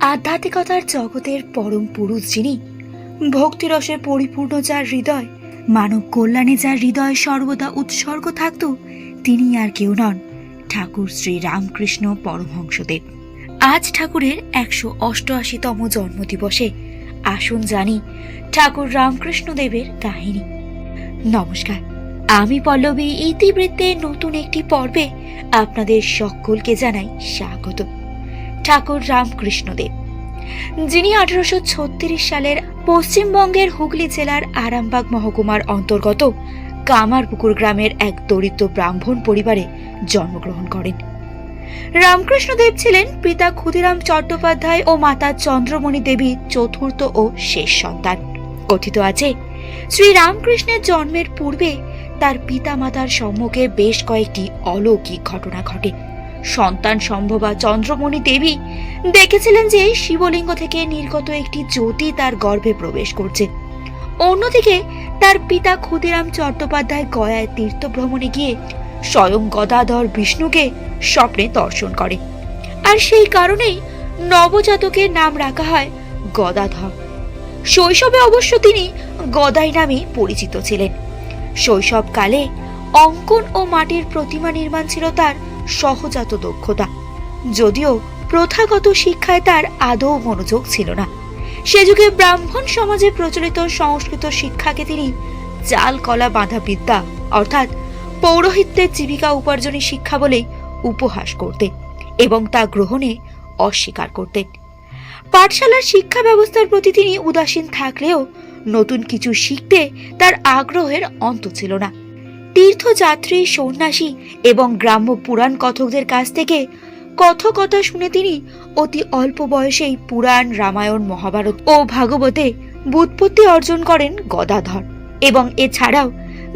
আধ্যাত্মিকতার জগতের পরম পুরুষ যিনি ভক্তিরসে পরিপূর্ণ যার হৃদয়, মানব কল্যাণে যার হৃদয় সর্বদা উৎসর্গ থাকত, তিনি আর কেউ নন, ঠাকুর শ্রী রামকৃষ্ণ পরমহংসদেব। আজ ঠাকুরের একশো অষ্টআশিতম জন্মদিবসে আসুন জানি ঠাকুর রামকৃষ্ণ দেবের কাহিনী। নমস্কার, আমি পল্লবী ইতিবৃত্তের নতুন একটি পর্বে আপনাদের সকলকে জানাই স্বাগত। ঠাকুর রামকৃষ্ণদেব, যিনি আঠারোশো ছত্রিশ সালের পশ্চিমবঙ্গের হুগলি জেলার আরামবাগ মহকুমার অন্তর্গত কামারপুকুর গ্রামের এক দরিদ্র ব্রাহ্মণ পরিবারে জন্মগ্রহণ করেন। রামকৃষ্ণদেব ছিলেন পিতা ক্ষুদিরাম চট্টোপাধ্যায় ও মাতা চন্দ্রমণি দেবী চতুর্থ ও শেষ সন্তান। কথিত আছে, শ্রী রামকৃষ্ণের জন্মের পূর্বে তার পিতা মাতার সম্মুখে বেশ কয়েকটি অলৌকিক ঘটনা ঘটে। সন্তান সম্ভবা চন্দ্রমণি দেবী দেখেছিলেন যে শিবলিঙ্গ থেকে নির্গত একটি জ্যোতি তার গর্ভে প্রবেশ করছে। অন্যদিকে তার পিতা ক্ষুদিরাম চট্টোপাধ্যায় গয়ায় তীর্থ ভ্রমণে গিয়ে স্বয়ং গদাধর বিষ্ণুকে স্বপ্নে দর্শন করে। আর সেই কারণেই নবজাতকের নাম রাখা হয় গদাধর। শৈশবে অবশ্য তিনি গদাই নামে পরিচিত ছিলেন। শৈশবকালে অঙ্কন ও মাটির প্রতিমা নির্মাণ ছিল তার সহজাত দক্ষতা। যদিও প্রথাগত শিক্ষায় তার আদৌ মনোযোগ ছিল না। সে যুগে ব্রাহ্মণ সমাজে প্রচলিত সংস্কৃত শিক্ষাকে তিনি চাল, কলা বাঁধা বিদ্যা অর্থাৎ পৌরোহিত্যের জীবিকা উপার্জনী শিক্ষা বলেই উপহাস করতেন এবং তা গ্রহণে অস্বীকার করতেন পাঠশালার শিক্ষা ব্যবস্থার প্রতি তিনি উদাসীন থাকলেও নতুন কিছু শিখতে তার আগ্রহের অন্ত ছিল না। তীর্থযাত্রী, সন্ন্যাসী এবং গ্রাম্য পুরাণ কথকদের কাছ থেকে কথকতা শুনে তিনি অতি অল্প বয়সেই পুরাণ, রামায়ণ, মহাভারত ও ভাগবতে বুৎপত্তি অর্জন করেন গদাধর এবং এছাড়াও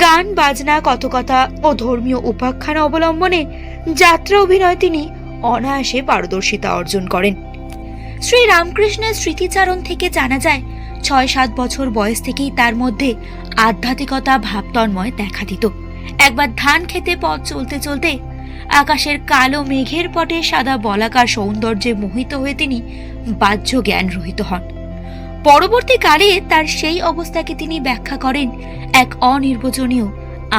গান, বাজনা কথকথা ও ধর্মীয় উপাখ্যান অবলম্বনে যাত্রা অভিনয় তিনি অনায়াসে পারদর্শিতা অর্জন করেন। শ্রী রামকৃষ্ণের স্মৃতিচারণ থেকে জানা যায় ছয় সাত বছর বয়স থেকেই তার মধ্যে আধ্যাত্মিকতা, ভাবতন্ময় দেখা দিত। একবার ধান খেতে পথ চলতে চলতে আকাশের কালো মেঘের পটে সাদা বলাকার সৌন্দর্যে মোহিত হয়ে তিনি বাহ্য জ্ঞান রহিত হন। পরবর্তীকালে তার সেই অবস্থাকে তিনি ব্যাখ্যা করেন এক অনির্বচনীয়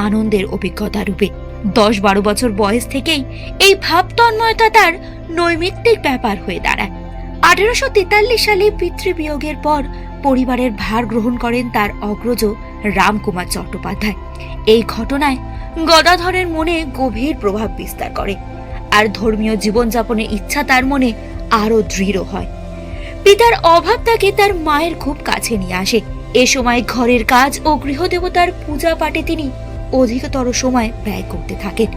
আনন্দের অভিজ্ঞতা রূপে। দশ বারো বছর বয়স থেকেই এই ভাবতন্ময়তা তার নৈমিত্তিক ব্যাপার হয়ে দাঁড়ায়। আঠারোশো তেতাল্লিশ সালে পিতৃবিয়োগের পর পরিবারের ভার গ্রহণ করেন তার অগ্রজ রামকুমার চট্টোপাধ্যায়। এই ঘটনায় গদাধরের মনে গভীর প্রভাব বিস্তার করে, আর ধর্মীয় জীবনযাপনের ইচ্ছা তার মনে আরও দৃঢ় হয়। পিতার অভাব তাকে তার মায়ের খুব কাছে নিয়ে আসে। এ সময় ঘরের কাজ ও গৃহদেবতার পূজা পাঠে তিনি অধিকতর সময় ব্যয় করতে থাকেন।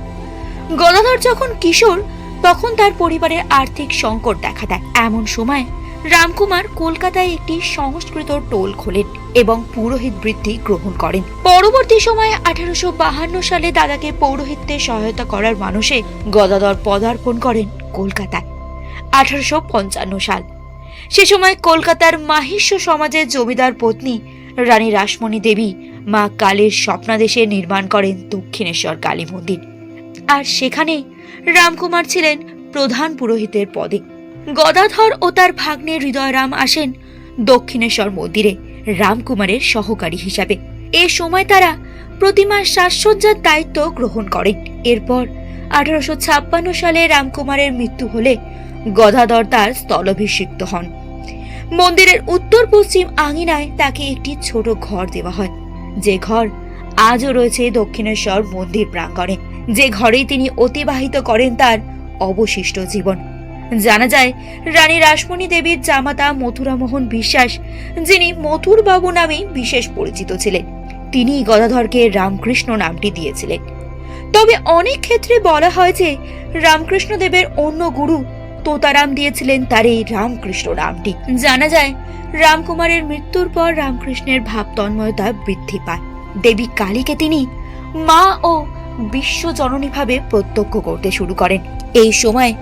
গদাধর যখন কিশোর তখন তার পরিবারের আর্থিক সংকট দেখা দেয়। এমন সময় রামকুমার কলকাতায় একটি সংস্কৃত টোল খোলেন এবং পুরোহিত বৃত্তি গ্রহণ করেন। পরবর্তী সময়ে আঠারোশো বাহান্ন সালে দাদাকে পৌরোহিত্যে সহায়তা করার মানুষে গদাধর পদার্পণ করেন কলকাতায়। আঠারোশো পঞ্চান্ন সাল। সে সময় কলকাতার মাহিষ্য সমাজের জমিদার পত্নী রানী রাসমণি দেবী মা কালীর স্বপ্নাদেশে নির্মাণ করেন দক্ষিণেশ্বর কালী মন্দির। আর সেখানে রামকুমার ছিলেন প্রধান পুরোহিতের পদে। গদাধর ও তার ভাগ্নে হৃদয়রাম আসেন দক্ষিণেশ্বর মন্দিরে রামকুমারের সহকারী হিসাবে। এ সময় তারা প্রতিমার সাজসজ্জার দায়িত্ব গ্রহণ করেন। এরপর আঠারোশো ছাপ্পান্ন সালে রামকুমারের মৃত্যু হলে গদাধর তার স্থলভিষিক্ত হন। মন্দিরের উত্তর পশ্চিম আঙিনায় তাকে একটি ছোট ঘর দেওয়া হয়। যে ঘর আজও রয়েছে দক্ষিণেশ্বর মন্দির প্রাঙ্গণে। যে ঘরেই তিনি অতিবাহিত করেন তার অবশিষ্ট জীবন। জানা যায়, রানী রাসমণি দেবীর জামাতা মথুরামোহন বিশ্বাস, যিনি মথুর বাবু নামে বিশেষ পরিচিত ছিলেন তিনি গদাধরকে রামকৃষ্ণ নামটি দিয়েছিলেন। তবে অনেক ক্ষেত্রে বলা হয় যে, রামকৃষ্ণ দেবের অন্য গুরু তোতারাম দিয়েছিলেন তার এই রামকৃষ্ণ নামটি। জানা যায়, রামকুমারের মৃত্যুর পর রামকৃষ্ণের ভাব তন্ময়তা বৃদ্ধি পায়। দেবী কালীকে তিনি মা ও বিশ্ব জননীভাবে প্রত্যক্ষ করতে শুরু করেন। এই সময়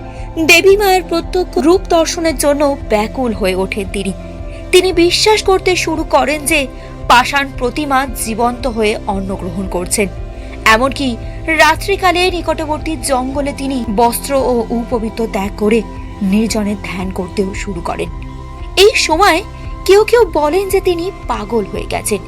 দেবী মায়ের প্রত্যক্ষ রূপ দর্শনের জন্য ব্যাকুল হয়ে ওঠেন তিনি। তিনি বিশ্বাস করতে শুরু করেন যে পাষাণ প্রতিমা জীবন্ত হয়ে অন্ন গ্রহণ করছেন। এমনকি রাত্রিকালে নিকটবর্তী জঙ্গলে তিনি বস্ত্র ও উপবিত্ত ত্যাগ করে নির্জনে ধ্যান করতেও শুরু করেন। এই সময় কেউ কেউ বলেন যে তিনি পাগল হয়ে গেছেন।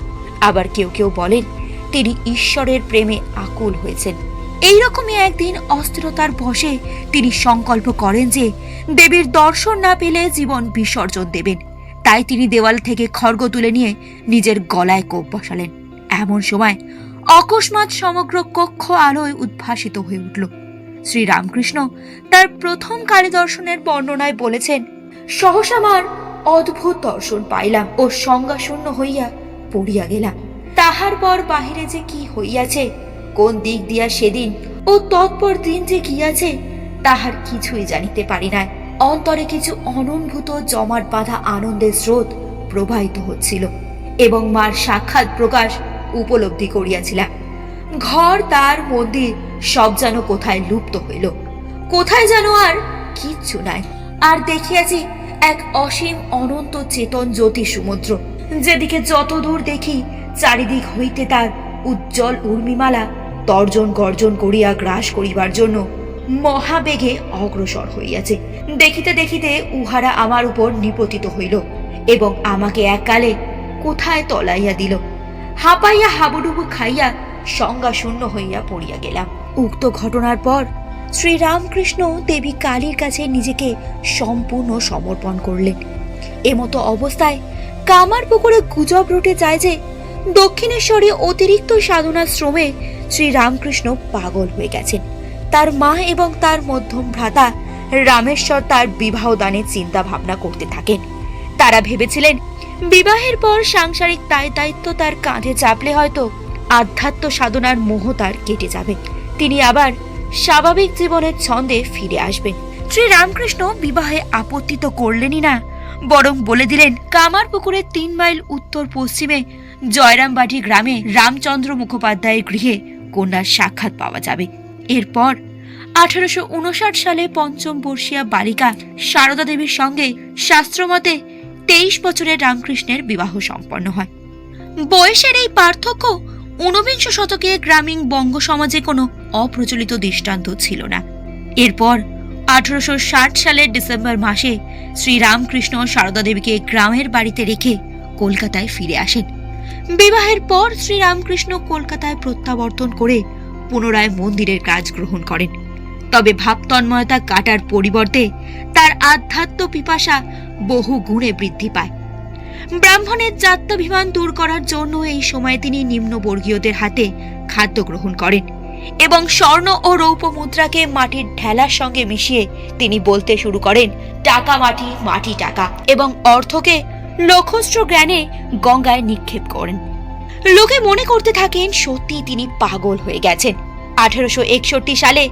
আবার কেউ কেউ বলেন তিনি ঈশ্বরের প্রেমে আকুল হয়েছেন। এইরকমই একদিন অস্থিরতার বসে তিনি সংকল্প করেন যে দেবীর দর্শন না পেলে জীবন বিসর্জন দেবেন। তাই তিনি দেওয়াল থেকে খড়গ তুলে নিয়ে নিজের গলায় কোপ বসালেন। এমন সময় অকস্মাৎ সমগ্র কক্ষ আলোয় উদ্ভাসিত হয়ে উঠল। শ্রী রামকৃষ্ণ তার প্রথম কালী দর্শনের বর্ণনায় বলেছেন, সহসা আমার অদ্ভুত দর্শন পাইলাম ও সংজ্ঞাশূন্য হইয়া পড়িয়া গেলাম। তাহার পর বাহিরে যে কি হইয়াছে, কোন দিক দিয়া সেদিন ও তৎপর দিন যে গিয়াছে, তাহার কিছুই জানিতে পারি নাই। অন্তরে কিছু অননুভূত জমাট বাঁধা আনন্দের স্রোত প্রবাহিত হচ্ছিল এবং মার সাক্ষাৎ প্রকাশ উপলব্ধি করিয়াছিলাম। ঘর, তার, মন্দির সব যেন কোথায় লুপ্ত হইল। কোথায় যেন আর কিচ্ছু নাই। আর দেখিয়াছি এক অসীম অনন্ত চেতন জ্যোতি সমুদ্র যেদিকে যত দূর দেখি, চারিদিক হইতে তার উজ্জ্বল উর্মিমালা তর্জন গর্জন করিয়া গ্রাস করিবার জন্য মহাবেগে অগ্রসর হইয়াছে। দেখিতে দেখিতে উহারা আমার উপর নিপতিত হইল এবং আমাকে এককালে কোথায় তলাইয়া দিল। হাঁপাইয়া হাবুডুবু খাইয়া সংজ্ঞা শূন্য হইয়া পড়িয়া গেলাম। উক্ত ঘটনার পর শ্রীরামকৃষ্ণ দেবী কালীর কাছে নিজেকে সম্পূর্ণ সমর্পণ করলেন। এমতো অবস্থায় কামার পুকুরে গুজব রুটে যায় যে দক্ষিণেশ্বরে অতিরিক্ত সাধনার শ্রমে শ্রীরামকৃষ্ণ পাগল হয়ে গেছেন। তার মা এবং তার মধ্যম ভ্রাতা রামেশ্বর তার বিবাহ দানের চিন্তা ভাবনা করতে থাকেন। তারা ভেবেছিলেন, বিবাহের পর সাংসারিক তাই দায়িত্ব তার কাঁধে চাপলে হয়তো আধ্যাত্ম সাধনার মোহ তার কেটে যাবে। তিনি আবার স্বাভাবিক জীবনের ছন্দে ফিরে আসবেন। শ্রী রামকৃষ্ণ বিবাহে আপত্তি তো করলেনই না বরং বলে দিলেন, কামার পুকুরের তিন মাইল উত্তর পশ্চিমে জয়রামবাটি গ্রামে রামচন্দ্র মুখোপাধ্যায়ের গৃহে কন্যার সাক্ষাৎ পাওয়া যাবে। এরপর আঠারোশো উনষাট সালে পঞ্চম বর্ষীয়া বালিকা সারদা দেবীর সঙ্গে শাস্ত্রমতে তেইশ বছরের রামকৃষ্ণের বিবাহ সম্পন্ন হয়। বয়সের এই পার্থক্য ঊনবিংশ শতকে গ্রামীণ বঙ্গ সমাজে কোনো অপ্রচলিত দৃষ্টান্ত ছিল না। এরপর আঠারোশো ষাট সালের ডিসেম্বর মাসে শ্রীরামকৃষ্ণ সারদা দেবীকে গ্রামের বাড়িতে রেখে কলকাতায় ফিরে আসেন। বিবাহের পর শ্রীরামকৃষ্ণ কলকাতায় প্রত্যাবর্তন করে পুনরায় মন্দিরের কাজ গ্রহণ করেন। তবে ভাবতন্ময়তা কাটার পরিবর্তে তার আধ্যাত্ম পিপাসা বহু গুণে বৃদ্ধি পায়। ব্রাহ্মণের জাত্যাভিমান দূর করার জন্য এই সময়ে তিনি নিম্নবর্গীয়দের হাতে খাদ্য গ্রহণ করেন। এবং স্বর্ণ ও রৌপ্য মুদ্রাকে মাটির ঢেলার সঙ্গে মিশিয়ে তিনি বলতে শুরু করেন, টাকা মাটি মাটি টাকা। এবং অর্থকে লক্ষস্ত্র জ্ঞানে গঙ্গায় নিক্ষেপ করেন। লোকে মনে করতে থাকেন সত্যি তিনি পাগল হয়ে গেছেন। আঠারোশো একষট্টি সালে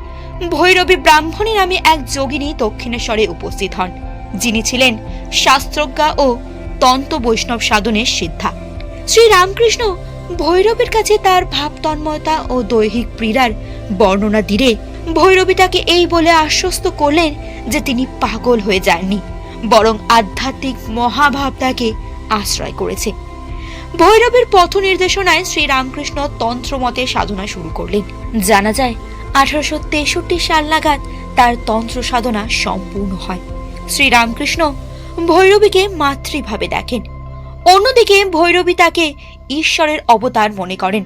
ভৈরবী ব্রাহ্মণী নামে এক যোগিনী দক্ষিণেশ্বরে উপস্থিত হন, যিনি ছিলেন শাস্ত্রজ্ঞা ও তন্ত্র বৈষ্ণব সাধনের সিদ্ধা। শ্রী রামকৃষ্ণ ভৈরবের কাছে তার ভাব তন্ময়তা ও দৈহিক পীড়ার বর্ণনা দিলে ভৈরবী তাকে এই বলে আশ্বস্ত করলেন যে তিনি পাগল হয়ে যাননি, বরং আধ্যাত্মিক মহাভাব তাকে আশ্রয় করেছে। ভৈরবের পথ নির্দেশনায় শ্রীরামকৃষ্ণ তন্ত্রমতে সাধনা শুরু করলেন। জানা যায়, আঠারোশো তেষট্টি সাল নাগাদ তার তন্ত্র সাধনা সম্পূর্ণ হয়। শ্রীরামকৃষ্ণ ভৈরবীকে মাতৃভাবে দেখেন। অন্যদিকে ভৈরবী তাকে ঈশ্বরের অবতার মনে করেন।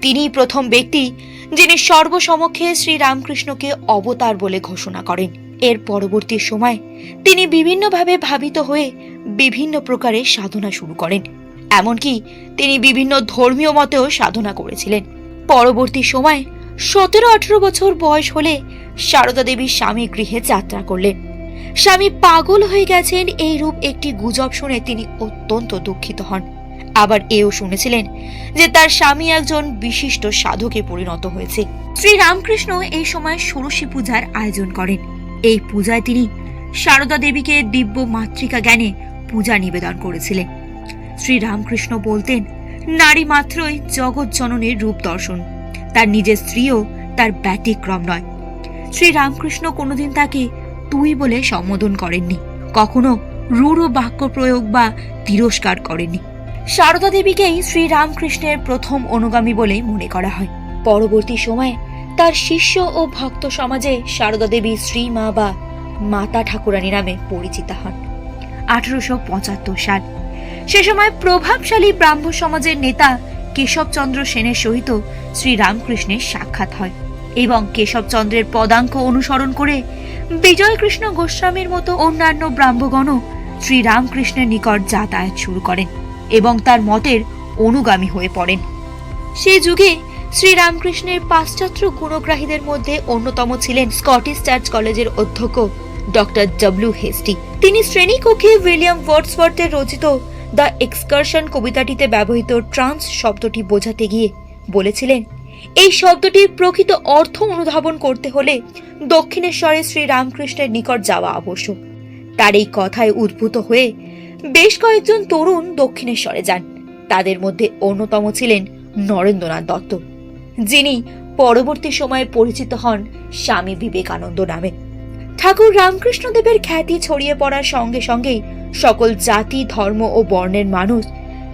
তিনি প্রথম ব্যক্তি যিনি সর্বসমক্ষে শ্রীরামকৃষ্ণকে অবতার বলে ঘোষণা করেন। এর পরবর্তী সময় তিনি বিভিন্নভাবে ভাবিত হয়ে বিভিন্ন প্রকারের সাধনা শুরু করেন। এমনকি তিনি বিভিন্ন ধর্মীয় মতেও সাধনা করেছিলেন। পরবর্তী সময় সতেরো আঠেরো বছর বয়স হলে সারদা দেবীর স্বামী গৃহে যাত্রা করলেন। স্বামী পাগল হয়ে গেছেন এই রূপ একটি গুজব শুনে তিনি অত্যন্ত দুঃখিত হন। আবার এও শুনেছিলেন যে তার স্বামী একজন বিশিষ্ট সাধকে পরিণত হয়েছে। শ্রী রামকৃষ্ণ এই সময় ষোড়শী পূজার আয়োজন করেন। এই পূজায় তিনি সারদা দেবীকে দিব্য মাতৃকা জ্ঞানে পূজা নিবেদন করেছিলেন। শ্রী রামকৃষ্ণ বলতেন, নারী মাত্রই জগৎ জননের রূপ দর্শন। তার নিজের স্ত্রীও তার ব্যতিক্রম নয়। শ্রী রামকৃষ্ণ কোনোদিন তাকে তুই বলে সম্বোধন করেননি। কখনো রূঢ় বাক্য প্রয়োগ বা তিরস্কার করেননি। সারদা দেবীকেই শ্রী রামকৃষ্ণের প্রথম অনুগামী বলে মনে করা হয়। পরবর্তী সময়ে তার শিষ্য ও ভক্ত সমাজে সারদা দেবী শ্রীমা বা মাতা ঠাকুরানী নামে পরিচিতা হন। আঠারোশো পঁচাত্তর সাল। সে সময় প্রভাবশালী ব্রাহ্ম সমাজের নেতা কেশবচন্দ্র সেনের সহিত শ্রী রামকৃষ্ণের সাক্ষাৎ হয় এবং কেশবচন্দ্রের পদাঙ্ক অনুসরণ করে বিজয়কৃষ্ণ গোস্বামীর মতো অন্যান্য ব্রাহ্মগণও শ্রী রামকৃষ্ণের নিকট যাতায়াত শুরু করেন। এবং তার মতের অনুগামী হয়ে পড়েন। সেই যুগে শ্রীরামকৃষ্ণের পাশ্চাত্য গুণগ্রাহীদের মধ্যে অন্যতম ছিলেন স্কটিশ চার্চ কলেজের অধ্যক্ষ ডক্টর ডব্লিউ হেস্টি। তিনি শ্রেণীকক্ষে উইলিয়াম ওয়ার্ডসওয়ার্থের রচিত দ্য এক্সকারশন কবিতাটিতে ব্যবহৃত ট্রান্স শব্দটি বোঝাতে গিয়ে বলেছিলেন, এই শব্দটির প্রকৃত অর্থ অনুধাবন করতে হলে দক্ষিণেশ্বরে শ্রীরামকৃষ্ণের নিকট যাওয়া আবশ্যক। তার এই কথায় উদ্ভূত হয়ে বেশ কয়েকজন তরুণ দক্ষিণেশ্বরে যান। তাদের মধ্যে অন্যতম ছিলেন নরেন্দ্রনাথ দত্ত, যিনি পরবর্তী সময়ে পরিচিত হন স্বামী বিবেকানন্দ নামে। ঠাকুর রামকৃষ্ণদেবের খ্যাতি ছড়িয়ে পড়ার সঙ্গে সঙ্গেই সকল জাতি, ধর্ম ও বর্ণের মানুষ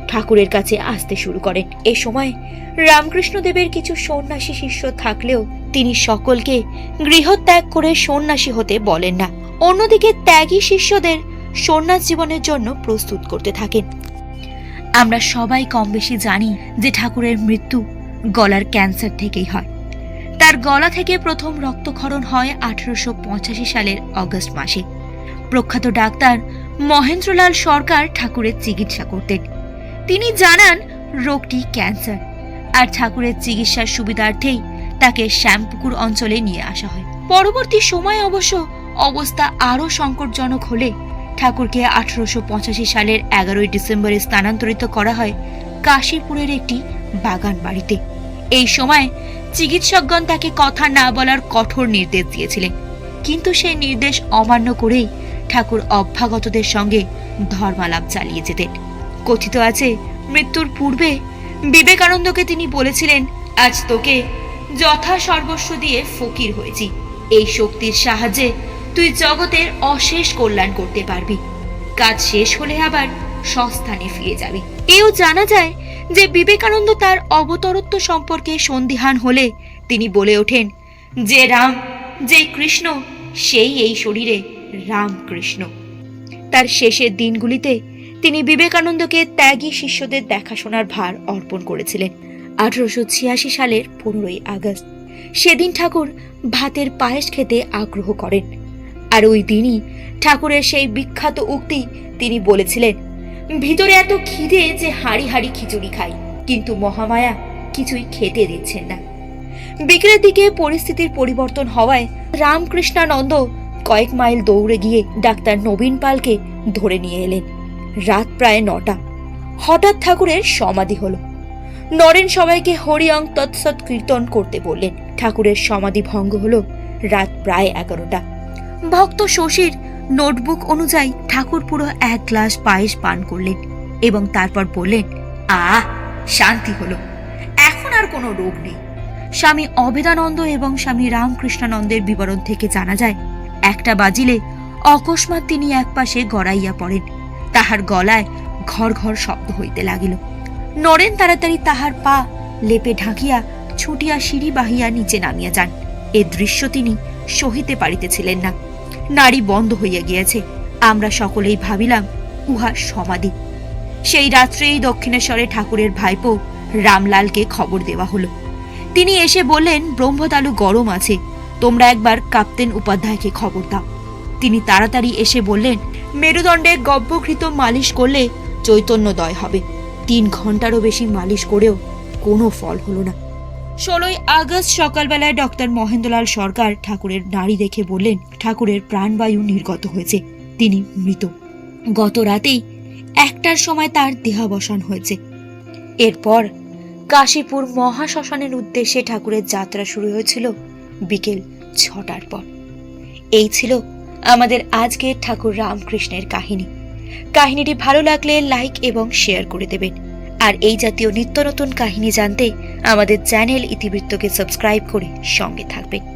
ঠাকুরের কাছে আসতে শুরু করেন। এ সময় রামকৃষ্ণদেবের কিছু সন্ন্যাসী শিষ্য থাকলেও তিনি সকলকে গৃহত্যাগ করে সন্ন্যাসী হতে বলেন না। অন্যদিকে ত্যাগী শিষ্যদের সন্ন্যাস জীবনের জন্য প্রস্তুত করতে থাকেন। আমরা সবাই কম বেশি জানি যে ঠাকুরের মৃত্যু গলার ক্যান্সার থেকেই হয়। তার গলা থেকে প্রথম রক্তক্ষরণ হয় আঠারোশো পঁচাশি সালের অগস্ট মাসে। প্রখ্যাত ডাক্তার মহেন্দ্রলাল সরকার ঠাকুরের চিকিৎসা করতেন। তিনি জানান, রোগটি ক্যান্সার। আর ঠাকুরের চিকিৎসার সুবিধার্থেই তাকে শ্যামপুকুর অঞ্চলে নিয়ে আসা হয়। পরবর্তী সময় অবশ্য অবস্থা আরও সংকটজনক হলে ঠাকুরকে আঠারোশো পঁচাশি সালের এগারোই ডিসেম্বরে স্থানান্তরিত করা হয় কাশীপুরের একটি বাগান বাড়িতে। এই সময় চিকিৎসকগণ তাকে কথা না বলার কঠোর নির্দেশ দিয়েছিলেন। কিন্তু সেই নির্দেশ অমান্য করেই ঠাকুর অভ্যাগতদের সঙ্গে ধর্মালাপ চালিয়ে যেতেন। কথিত আছে, মৃত্যুর পূর্বে বিবেকানন্দকে তিনি বলেছিলেন, আজ তোকে যথা সর্বস্ব দিয়ে ফকির হয়েছি। এই শক্তির সাহায্যে তুই জগতের অশেষ কল্যাণ করতে পারবি। কাজ শেষ হলে আবার সস্থানে ফিরে যাবে। এও জানা যায় যে বিবেকানন্দ তার অবতরত্ব সম্পর্কে সন্দিহান হলে তিনি বলে ওঠেন, যে রাম, যে কৃষ্ণ, সেই এই শরীরে রামকৃষ্ণ। তার শেষের দিনগুলিতে তিনি বিবেকানন্দকে ত্যাগী শিষ্যদের দেখাশোনার ভার অর্পণ করেছিলেন। আঠারোশো ছিয়াশি সালের পনেরোই আগস্ট, সেদিন ঠাকুর ভাতের পায়েস খেতে আগ্রহ করেন। আর ওই দিনই ঠাকুরের সেই বিখ্যাত উক্তি তিনি বলেছিলেন, ভিতরে এত খিদে যে হাড়ি হাড়ি খিচুড়ি খাই, কিন্তু মহামায়া কিছুই খেতে দিচ্ছেন না। বিকেলের দিকে পরিস্থিতির পরিবর্তন হওয়ায় রামকৃষ্ণানন্দ কয়েক মাইল দৌড়ে গিয়ে ডাক্তার নবীন পালকে ধরে নিয়ে এলেন। রাত প্রায় নটা। হঠাৎ ঠাকুরের সমাধি হলো। নরেন সবাইকে হরিয়ং তৎসৎ কীর্তন করতে বললেন। ঠাকুরের সমাধি ভঙ্গ হলো রাত প্রায় এগারোটা। ভক্ত শশীর নোটবুক অনুযায়ী ঠাকুর পুরো এক গ্লাস পায়েস পান করলেন এবং তারপর বললেন আহ শান্তি হলো। এখন আর কোনো রোগ নেই। স্বামী অবেদানন্দ এবং স্বামী রামকৃষ্ণানন্দের বিবরণ থেকে জানা যায়, একটা বাজিলে অকস্মাৎ তিনি একপাশে গড়াইয়া পড়েন। তাহার গলায় ঘর ঘর শব্দ হইতে লাগিল। নরেন তাড়াতাড়ি তাহার পা লেপে ঢাকিয়া ছুটিয়া সিঁড়ি বাহিয়া নিচে নামিয়া যান। এ দৃশ্য তিনি সহিতে পারিতেছিলেন না। নারী বন্ধ হইয়া গিয়াছে। আমরা সকলেই ভাবিলাম, উহা সমাধি। সেই রাত্রেই দক্ষিণেশ্বরে ঠাকুরের ভাইপো রামলালকে খবর দেওয়া হলো। তিনি এসে বললেন, ব্রহ্মতালু গরম আছে, তোমরা একবার কাপ্তেন উপাধ্যায়কে খবর দাও। তিনি তাড়াতাড়ি এসে বললেন, মেরুদণ্ডে গব্যঘৃত মালিশ করলে চৈতন্যদয় হবে। তিন ঘন্টারও বেশি মালিশ করেও কোনো ফল হলো না। ষোলোই আগস্ট সকালবেলায় ডক্টর মহেন্দ্রলাল সরকার ঠাকুরের নাড়ি দেখে বললেন, ঠাকুরের প্রাণবায়ু নির্গত হয়েছে, তিনি মৃত। গত রাতেই একটার সময় তার দেহাবসান হয়েছে। এরপর কাশীপুর মহাশ্মশানের উদ্দেশ্যে ঠাকুরের যাত্রা শুরু হয়েছিল বিকেল ছটার পর। এই ছিল আমাদের আজকের ঠাকুর রামকৃষ্ণের কাহিনী। কাহিনীটি ভালো লাগলে লাইক এবং শেয়ার করে দেবেন। আর এই জাতীয় নিত্য নতুন কাহিনী জানতে আমাদের চ্যানেল ইতিবৃত্তকে সাবস্ক্রাইব করে সঙ্গে থাকবেন